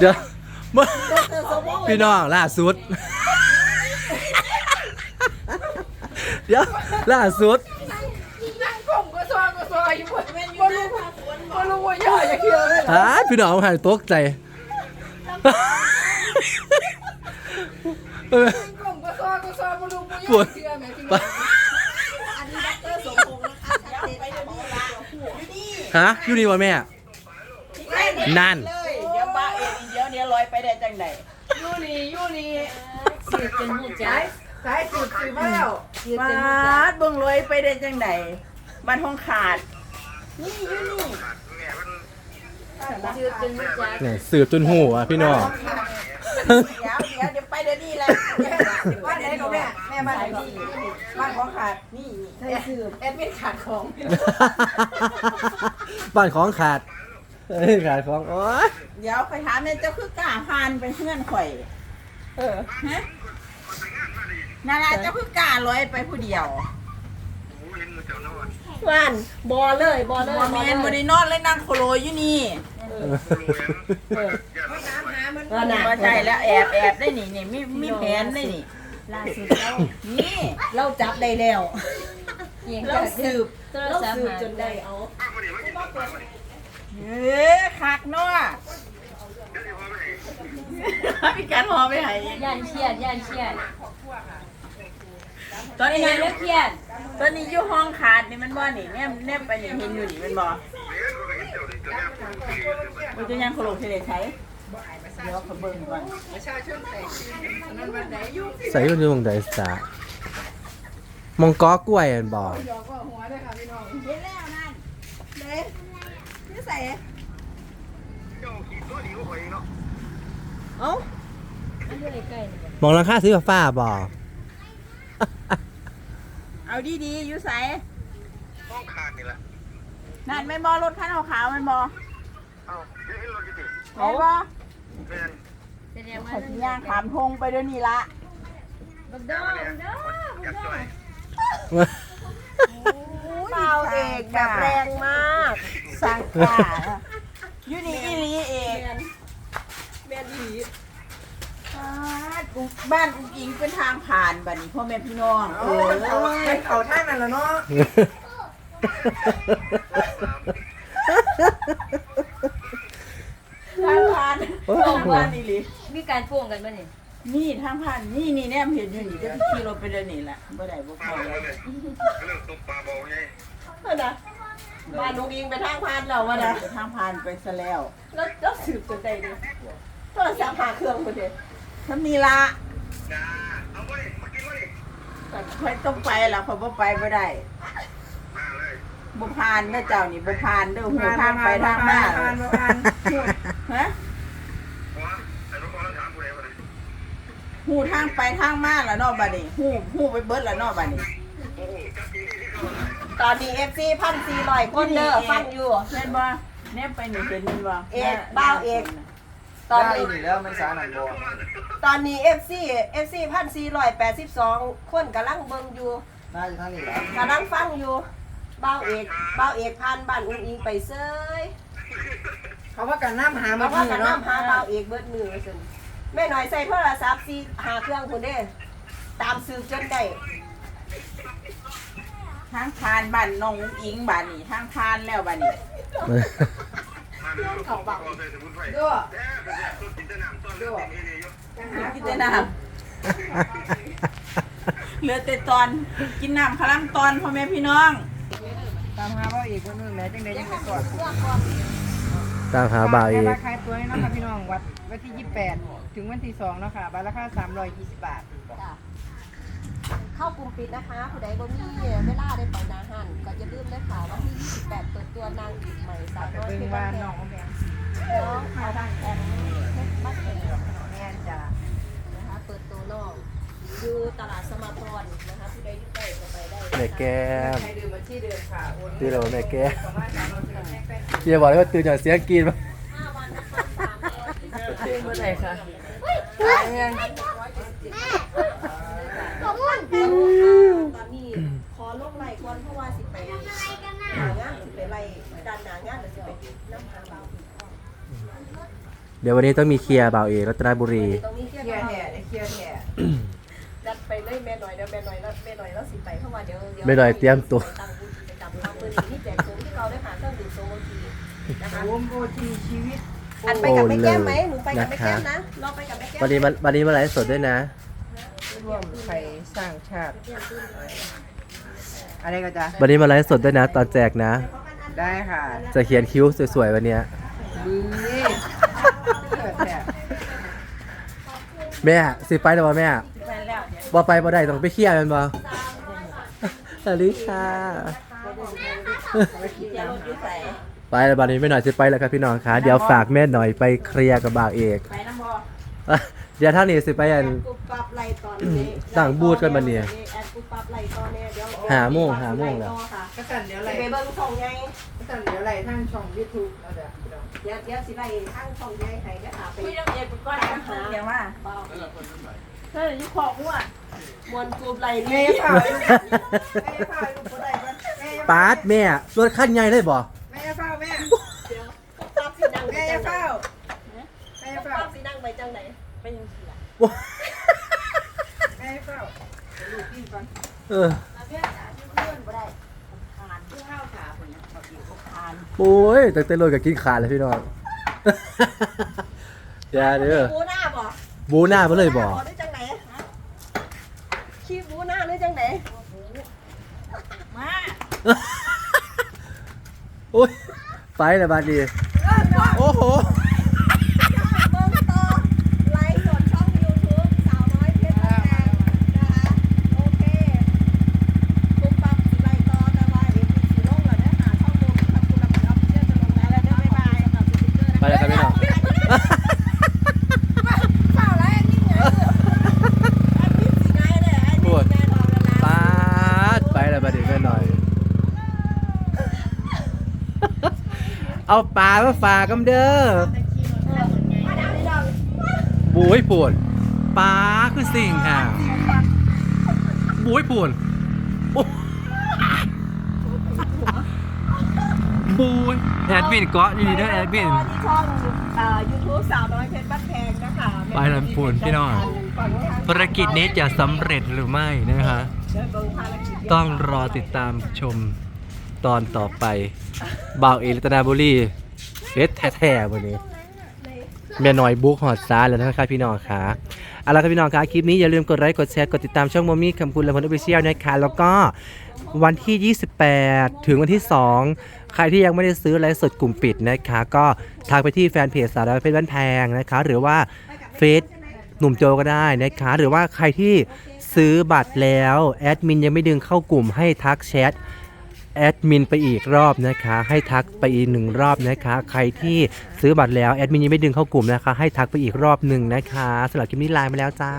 เดี๋ยวมาพี่น้องล่าสุด เดี๋ยวล่าสุดนั่งกลมก็ซอยก็ซอยอยู่บนบ่รู้บ่รู้ว่าย่อจะเคี้ยวเลยหาพี่น้องหายตกใจเออกลมก็ซอยก็ซอยบ่รู้ว่าปย่วอดเคี้ยวแม่จริงไปฮะอยู่นี่วะแม่นั่นเลยเดี๋ยวบ้า อยไปได้จังไดอยู่นี่อยู่นี่สืบจนหูจัสากยสายสืบสืบมาแล้วสืบมาจนหูจักดเบิ่งลอยไปได้จังไดมันห้องขาด นี่อยู่นี่สืบจนหูจักเนี่ยสืบจนหูอะพี่น้องเดี๋ยวเดี๋ยวเดี๋ยวไปเดี๋ยวนี้แหละบ้านไหนก็แม่แม่บ้านไหนก็บ้านของขาดนี่ใช่สืบแอดมินขาดของบ้านของขาด เอ้ยขาดของโอ๊ยเดี๋ยวไปถามเนี่ยเจ้าคือกล้าพานไปเพื่อนข่อยเออฮะนาราเจ้าคือกล้าลอยไปผู้เดียวว่านบอเลยบอเลยบ่แม่นบ่ได้นอนเลยนั่งโคโลอยู่นี่ว่าน่ะบ่ใช่แล้วแอบแอบได้นี่นี่มีมีแผนได้นี่ล่าสุดเรานี่เราจับได้แล้วเพียงเราแต่สืบเราสืบจนได้เอา เอ้ยคักเนาะมีการหอไปให้ย่านเครียดย่านเครียดตอนไอ้นี้นายแล้วเครียดตอนนี้อยู่ห้องขาดนี่มันบ่นี่แนมแนมไปนี่เห็นอยู่นี่มันบ่มันจะยังโคโลเทเลใช้เดี๋ยวเขาเบิ่งก่อนประชาชนแต่นั่นวันไหนอยู่ใส่มันอยู่ตรงไหนสามองก้อกล้วยอันบอกยอกว่าหัวเลยค่ะพี่ น้องเห็นแล้วนั่นเด้นี่ใส่เอ้ามันอยู่ใกล้ๆนี่มองราคาซื้อฟ้าบอกเอาดีๆอยู่ใส่ห้องขาดนี่แหละนั่นแม่นบ่รถคันขาวๆแม่นบ่เอ้าเดี๋ยวให้รถกี่ติแม่นบ่แม่นแสดงว่าขอยสิย่างขามทงไปเดี๋ยวนี้ละบักดองบักดองบักักดดซอองยเปล่าเอกแบบแรงมากสังกาอยู่นี่อีหลีเอกแม่ดีบ้านอุ้งอิงเป็นทางผ่านบัดนี้พ่อแม่พี่น้องเออไปเขาท่างนั่นแหละเนาะทางผ่านทางผ่านอีหลีมีการพ่วงกันป่ะนี่นี่ทางผ่านนี่นี่แนมเห็นอยู่นี่จะขี่รถไปเดี๋ยวนี้แหละบ่ได้บ่พอแล้วเรื่องตบปลาบอกไงนะ บ้านอุ้งอิงไปทางผ่านแล้ววะนะทางผ่านไปซะแล้ว แล้วแล้วสืบจนได้ดิโทรศัพท์หาเครื่องคนเดียวทำนี่ละจ้าเอาไว้มากินไว้ก็ค่อยต้องไปแล้วพอบ่ไปบ่ได้มาเลยบ่ผ่านเด้อเจ้านี่บ่ผ่านเด้อหูทางไปทางมาผ่านมาผ่านฮะหัวไอ้ลูกคนถามกูเลยว่าหูทางไปทางมาแล้วเนาะบัดนี้หูหูไปเบิดแล้วเนาะบัดนี้โอ้โห ตอนนี้ FC พันสี่ร้อยคนเด้อฟังอยู่เห็นบ่แนบไปนี่เห็นมันบ่เอกบ้าวเอก ตอนนี้ นี่แล้วมันสารหนังบอตอนนี้ FC FC พันสี่ร้อยแปดสิบสองคนกำลังเบิ่งอยู่น่าจะทั้งนี้แหละกำลังฟังอยู่บ้าวเอกบ้าวเอกพันบ้านอุ้งอิงไปเซยเขาว่ากันน้ำหามามาว่าที่กันเนาะน้ำหาบ้าวเอกเบิดมือสิแม่หน่อยใส่โทรศัพท์สิหาเครื่องคุณเด้ ตามสืบจนได้ ทางผ่านบ้านน้องอุ้งอิงบ้านนี้ทางผ่านแล้วบ้านนี้มาเลยเขาบอกใส่สมุนไพรด้วแท้เป็นแท้ต้นกินแต่น้ำต้นเรื่องนี้นี่ยกกินแต่น้ำเหลือแต่ตอนกินน้ำคลัมตอนพ่อแม่พี่น้อง ตามหาว่าอีกคนนึงแม่จังไดจังไดก่อนตามหาบ่าวอีกราคาตัวนี้เนาะค่ะพี่น้องวัดวันที่ 28 ถึงวันที่2เนาะค่ะบาทราคา320 บาทจ้ะ เข้ากลุ่มปิดนะคะ ผู้ใดบ่มีเวลาได้ไปนาหันก็อย่าลืมเลยค่ะวันที่28เปิดตัวนางอีกใหม่สาวน้อยเบิ่งที่ว่าบ้านแพน้องงแม่น้องเอาบ้านแพงเพชรบ้านแพงแม่จ้ะนะคะเปิดตัวน้องอยู่ตลาดสมาพรนะคะผู้ใดอยู่ใกล้ก็ไปได้แม่แก้มให้ดื่มมาที่เดิมค่ะโอนที่เราแม่แก้มประมาณ300บาทแม่ที่จะบอกเลยว่าตื่นจากเสียงกรีนมาห้าวันนะคะสามร้อยยี่สิบเมื่อไหร่คะ ตอนนี้ขอลงไหลก่อนเพราะว่าสิไปหางานสิไปไล่ด้านหนางานหรือสิไปน้ำหาเราเดี๋ยววันนี้ต้องมีเคลียร์บ่าวเอรัตนบุรี ตรงนี้เคลียร์แห่แห่เคลียร์แห่จัดไปเลยแม่หน่อยเดี๋ยวแม่หน่อยแล้วแม่หน่อยแล้วสิไปเพราะว่าเดี๋ยวเดี๋ยวแม่หน่อยเตรียมตัวตั้งบูธกิจกรรมทำมือนี้แจกสูงที่เราได้หาเครื่องดื่มโซโลทีนะคะรวมโอทีชีวิตอันไปกับแม่แก้มไหมหนูไปกับแม่แก้มนะเราไปกับแม่แก้ม วันนี้มาวันนี้มาไลฟ์สดด้วยนะ ร่วมไทยสร้างชาติ อะไรก็จะวันนี้มาไลฟ์สดด้วยนะ ตอนแจกนะ ได้ค่ะจะเขียนคิ้วสวยๆวันเนี้ยบื้อเกิดแห่แม่สิไปแล้วบ่แม่ไปแล้วเดี๋ยวบ่ไปบ่ได้ต้องไปเคลียร์กันบ่สวัสดีค่ะเดี๋ยวรถอยู่ใส่ไปแล้วบัดนี้ไม่หน่อยจะไปแล้วครับพี่น้องคะเดี๋ยวฝากแม่หน่อยไปเคลียร์กับบ่าวเอก ไปน้ำบอ เดี๋ยวเท่านี้สิไปอัน ปุ๊บปั๊บไล่ตอนนี้สั่งบูธกันมาเนี่ยแอดปุ๊บปั๊บไล่ตอนเนี่ยเดี๋ยวหาโมงหาโมงแล้วค่ะก็สั่นเดี๋ยวอะไรไปเบิ้งช่องไงก็สั่นเดี๋ยวอะไรทั้งช่องยูทูบเราเดี๋ยวเดี๋ยวเดี๋ยวสิไล่ข้างช่องไงให้เดี๋ยวหาไปคุยเรื่องเอ็ดก้อนกันเดี๋ยวว่าเบาเฮ้ยยี่ขอกหัวมวนกรุ๊ปไล่แม่นี่เผาแม่เผาลูกบ่ได้บ่แม่ปาดแม่รถขั้นใหญ่เลยบ่แม่เผาแม่เดี๋ยวปั๊บสินั่งไปแม่จังไหนเผาแม่เผาปั๊บสินั่งไปจังไหน ไปยังเสียแม่เผาลูกกินก่อนเออเพื่อนอะที่เพื่อนบ่ได้ทานที่ข้าวขาคนนี้เขาอยู่ทานโอ้ยตั้งแต่รถกับกินขาดเลยพี่น้องอย่าเด้อบูหน้าบ่บูหน้ามาเลยบ่ได้จังไหนขี้บูหน้าได้จังไหนมาโอ้ยไปแล้วบัดนี้โอ้โห เบิ้งต่อไลฟ์สดช่อง YouTube สาวน้อยเพชรบ้านแพงนะคะโอเคปุ๊บปั๊บสิไล่ต่อแต่ว่าเดี๋ยวมีสิลงแล้วเด้อหาช่องโมมีพันคุณภาพเชื่อจะลงแล้วแล้วเด้อบ๊ายบายสำหรับสติ๊กเกอร์นะคะ ไปแล้วครับพี่น้อง เปล่าแล้วอันนี้ไงอันนี้สิไงเนี่ยอันนี้สิไงทองแล้วนะ ปาดไปแล้วบัดนี้แม่หน่อย เอาปลามาฝากกำเด้อมาดามนี่ดอกบุ้ยปวดปลาคือสิ่งค่ะบุ้ยปวดโอ้บุ้ยแอดมินเกาะดีๆนะแอดมินที่ช่องเอ่อ YouTube สาวน้อยเพชรบ้านแพงนะคะไปลำพูนพี่น้องภารกิจนี้จะสำเร็จหรือไม่นะคะเดินเบิ่งภารกิจต้องรอติดตามชม ตอนต่อไปบ่าวเอลิตนาบุรีเฮ็ดแท้ๆวันนี้เมียน้อยบุ๊กหอดซ้าแล้วนะครับพี่น้องค่ะเอาละครับพี่น้องคะคลิปนี้อย่าลืมกดไลค์กดแชร์กดติดตามช่องโมมี่คำคุณและพลออฟฟิเชียลนะคะแล้วก็วันที่ 28 ถึงวันที่ 2 ใครที่ยังไม่ได้ซื้อไลฟ์สดกลุ่มปิดนะคะ ก็ทักไปที่แฟนเพจสาวน้อยเพชรบ้านแพงนะคะ หรือว่าเฟซหนุ่มโจก็ได้นะคะ หรือว่าใครที่ซื้อบัตรแล้ว แอดมินยังไม่ดึงเข้ากลุ่มให้ทักแชท แอดมินไปอีกรอบนะคะ ให้ทักไปอีกหนึ่งรอบนะคะ ใครที่ซื้อบัตรแล้วแอดมินยังไม่ดึงเข้ากลุ่มนะคะ ให้ทักไปอีกรอบหนึ่งนะคะสำหรับคลิปนี้ไลน์มาแล้วจ้า